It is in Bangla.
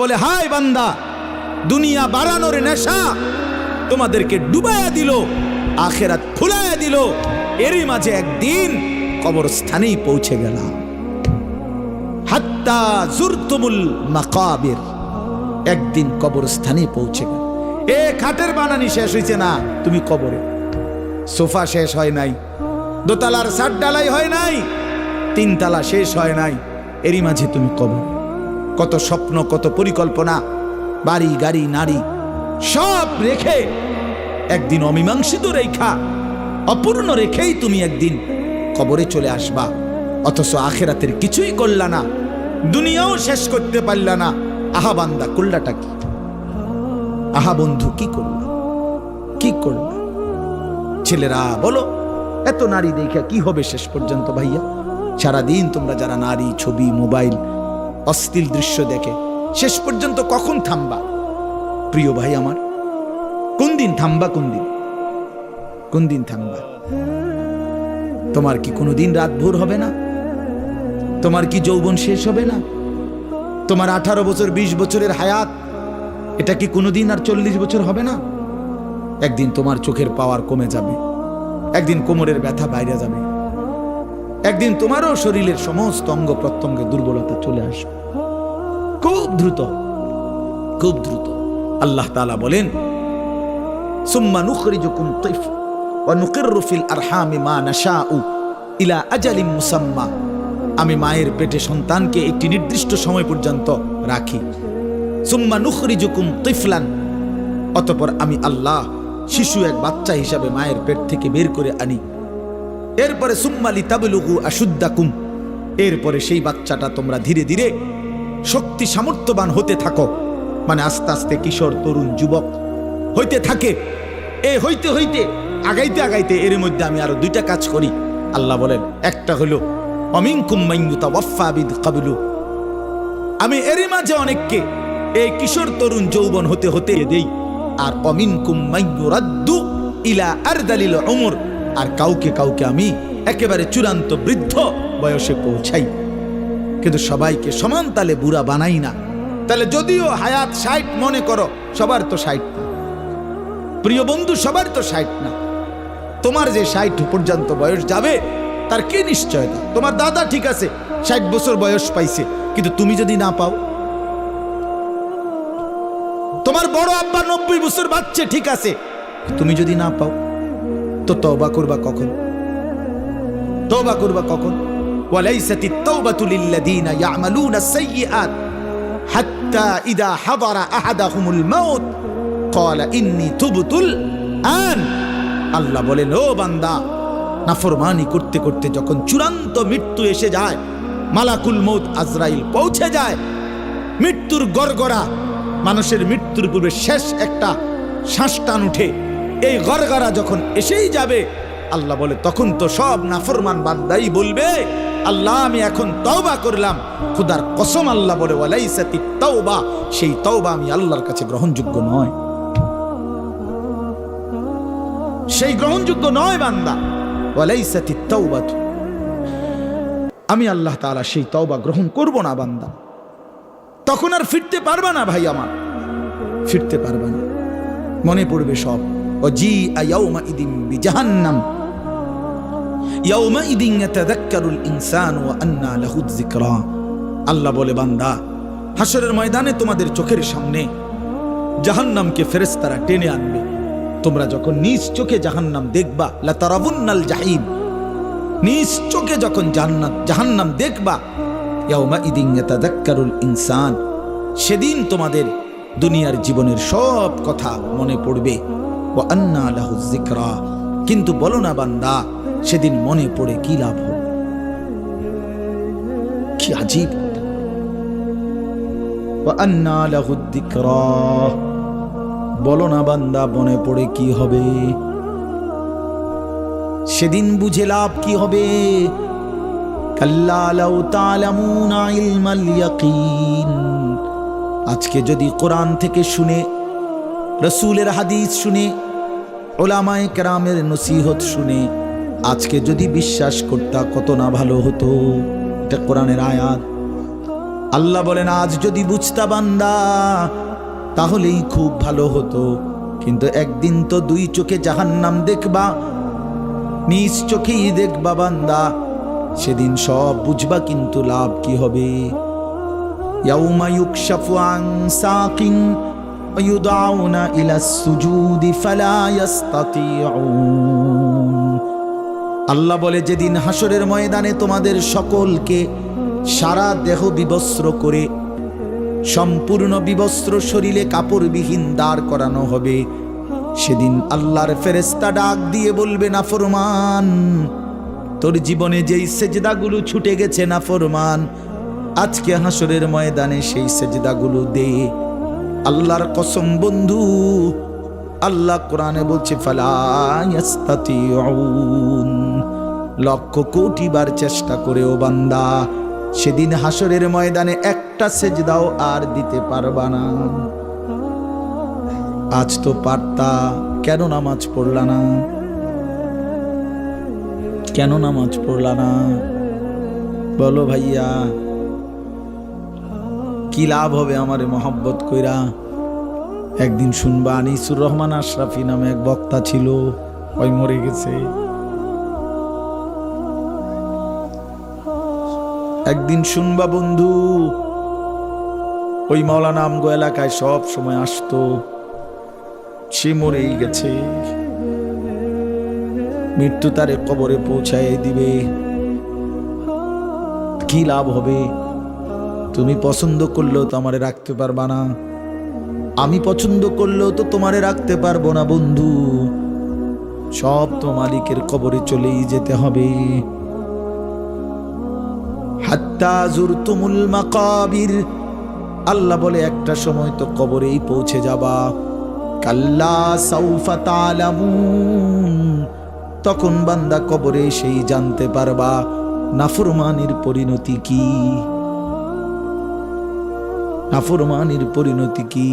বলে হাই বান্দা, দুনিয়া বাড়ানোর নেশা তোমাদেরকে ডুবাইয়া দিল, আখেরাত ফুলাইয়া দিল, এরই মাঝে একদিন কবরস্থানেই পৌঁছে গেলাম। হাত্তা জুরতুমুল মাকাবির, একদিন কবরস্থানে পৌঁছে গেল এ খাটের বানানি শেষ হয়েছে না, তুমি কবরে। সোফা শেষ হয় নাই, দোতলার সাত ডালাই হয় নাই, তিনতলা শেষ হয় নাই, এরই মাঝে তুমি কবর। কত স্বপ্ন, কত পরিকল্পনা, বাড়ি, গাড়ি, নারী, সব রেখে একদিন অমীমাংসিত রেখা, অপূর্ণ রেখেই তুমি একদিন কবরে চলে আসবা। অথচ আখেরাতের কিছুই করলা না, দুনিয়াও শেষ করতে পারলা না। আহা বান্দা, করলাটা কি? আহা বন্ধু, কি করলা? কি করলা? ছেলেরা, বলো, এত নারী দেখে কি হবে শেষ পর্যন্ত ভাইয়া? সারাদিন তোমরা যারা নারী, ছবি, মোবাইল অশ্লীল দৃশ্য দেখে। শেষ পর্যন্ত কখন থামবা? প্রিয় ভাই আমার, কোন দিন থামবা, কোন দিন? কোন দিন থামবা? তোমার কি কোনোদিন রাত ভোর হবে না? তোমার কি যৌবন শেষ হবে না? তোমার আঠারো বছর ২০ বছরের হায়াত, এটা কি কোনোদিন আর চল্লিশ বছর হবে না? একদিন তোমার চোখের পাওয়ার কমে যাবে। একদিন কোমরের ব্যথা বাইরে যাবে। একদিন তোমারও শরীরের সমস্ত অঙ্গ প্রত্যঙ্গে দুর্বলতা চলে আসবে। খুব দ্রুত খুব দ্রুত। আল্লাহ তালা বলেন, সুম্মা নুখরিজুকুম তিফ ওয়া নুকিররু ফিল আরহামি মা নাশাউ ইলা আজালিম মুসাম্মা। আমি মায়ের পেটে সন্তানকে একটি নির্দিষ্ট সময় পর্যন্ত রাখি। সুম্মা নুখরিজুকুম তিফলান। অতপর আমি আল্লাহ শিশু এক বাচ্চা হিসাবে মায়ের পেট থেকে বের করে আনি। এরপরে সুম্মালি তাবলুগু আশুদ্দাকুম। এরপরে সেই বাচ্চাটা তোমরা ধীরে ধীরে শক্তি সামর্থ্যবান হতে থাকো। মানে আস্তে আস্তে কিশোর, তরুণ, যুবক হইতে থাকে। এ হইতে হইতে, আগাইতে আগাইতে এর মধ্যে আমি আরও দুইটা কাজ করি। আল্লাহ বলেন, একটা হলো, অমিনকুম মাইয়ুতা ওয়াফাবিদ কাবিলু। আমি এরই মাঝে অনেককে এই কিশোর, তরুণ, যৌবন হতে হতে দেই। আর অমিন কুম্মাইয়ুরাদ্দু ইলা আর দালিল উমর। আর কাউকে কাউকে আমি একেবারে চূড়ান্ত বৃদ্ধ বয়সে পৌঁছাই। কিন্তু সবাইকে সমান তালে বুড়া বানাই না। তাহলে যদিও হায়াত ষাট মনে করো, সবার তো ষাট না। প্রিয় বন্ধু, সবার তো ষাট না। তোমার যে ষাট পর্যন্ত বয়স যাবে, তার কি নিশ্চয়তা? তোমার দাদা ঠিক আছে, ষাট বছর বয়স পাইছে, কিন্তু তুমি যদি না পাও? তোমার বড় আব্বা নব্বই বছর বাচ্চে ঠিক আছে তুমি যদি না পাও? তো তবা করবা কখন? তবা করবা কখন? ওয়ালাইসাতি তাওবাতু লিল্লাযীনা ইয়ামালুনা সাইয়্যাত হাত্তা ইদা হাদারা আহাদাহুমুল মাউত। ক্বালা ইন্নী তুবতুল আন। আল্লাহ বলেন, ও বান্দা, নাফরমানি করতে করতে যখন চূড়ান্ত মৃত্যু এসে যায়, মালাকুল মৌত আজরাইল পৌঁছে যায়, মৃত্যুর গড়গড়া, মানুষের মৃত্যুর পূর্বে শেষ একটা শ্বাস উঠে এই গড়গড়া যখন এসেই যাবে, আল্লাহ বলে, তখন তো সব নাফরমান বান্দাই বলবে, আল্লাহ, আমি এখন তওবা করলাম। খুদার কসম আল্লাহ বলে ওয়ালাইসাতি তওবা সেই তওবা আমি আল্লাহর কাছে গ্রহণযোগ্য নয়। সেই গ্রহণযোগ্য নয় বান্দা। ওয়ালাইসাতি তওবাতু আমি আল্লাহ তাআলা সেই তওবা গ্রহণ করব না বান্দা। তখন আর ফিরতে পারবা না ভাই আমার। ফিরতে পারবা না। মনে পড়বে সব। আল্লাহ বলে, বান্দা, হাসরের ময়দানে তোমাদের চোখের সামনে জাহান্নামকে ফেরেশতারা টেনে আনবে। তোমরা যখন নিজ চোখে জাহান্নাম দেখবা লা তারাবুন্নাল জাহিম। নিজ চোখে যখন জান্নাত জাহান্নাম দেখবা ইয়াউমা ইদিন ইয়াতাযাক্কারুল ইনসান। সেদিন তোমাদের দুনিয়ার জীবনের সব কথা মনে পড়বে। ও আন্না যিকরা। কিন্তু বলো না বান্দা, সেদিন মনে পড়ে কি লাভ হবে কি আজীব বলো না বান্দা, মনে পড়ে কি হবে? সেদিন বুঝে লাভ কি হবে? আজকে যদি কোরআন থেকে শুনে রসুলের হাদিস শুনে, ওলামায় কেরামের নসিহত শুনে, আজকে যদি বিশ্বাস করতা কত না ভালো হতো। এটা কোরআনের আয়াত। আল্লাহ বলেন, আজ যদি বুঝতা বান্দা, তাহলেই খুব ভালো হতো। কিন্তু একদিন তো দুই চোখে জাহান্নাম দেখবা, নিজ চোখেই দেখবা বান্দা, সেদিন সব বুঝবা কিন্তু লাভ কি হবে। ইয়াউমা ইউকশাফু সাকিন ইউদাউনা ইলা সুজুদি ফালা ইয়াস্তাতিউন আল্লাহ বলে, যেদিন হাসরের ময়দানে তোমাদের সকলকে সারা দেহ বিবস্ত্র করে, সম্পূর্ণ বিবস্ত্র শরীরে কাপড়বিহীন দাঁড় করানো হবে, সেদিন আল্লাহর ফেরেস্তা ডাক দিয়ে বলবে, না ফরমান, তোর জীবনে যেই সেজদাগুলো ছুটে গেছে, না ফরমান, আজকে হাসরের ময়দানে সেই সেজদাগুলো দে। আল্লাহর কসম বন্ধু, আল্লাহ কোরআনে বলছে লক্ষ কোটি বার চেষ্টা করেও বান্দা, সেদিন হাসরের ময়দানে একটা সেজদাও আর দিতে পারবা না। আজ তো পারতা, কেন নামাজ পড়লা না? কেন নামাজ পড়লা না? বলো ভাইয়া। কি লাভ হবে আমার মহব্বত কইরা? একদিন শুনবা, আনিসুর রহমান আশরাফি নামে এক বক্তা ছিল, ওই মরে গেছে। একদিন শুনবা বন্ধু, ওই মৌলানা আমগো এলাকায় সব সময় আসতো, সে মরেই গেছে। মৃত্যু তারে কবরে পৌঁছায় দিবে। কি লাভ হবে? তুমি পছন্দ করলেও তো আমারে রাখতে পারবা না। আমি পছন্দ করলেও তো তোমারে রাখতে পারব না, বন্ধু। সব তো মালিকের কবরে চলেই যেতে হবে। আল্লাহ বলে, একটা সময় তো কবরেই পৌঁছে যাবা। কাল্লা তখন বান্দা কবরে সেই জানতে পারবা, নাফরমানির পরিণতি কি। নাফরমানির পরিণতি কি?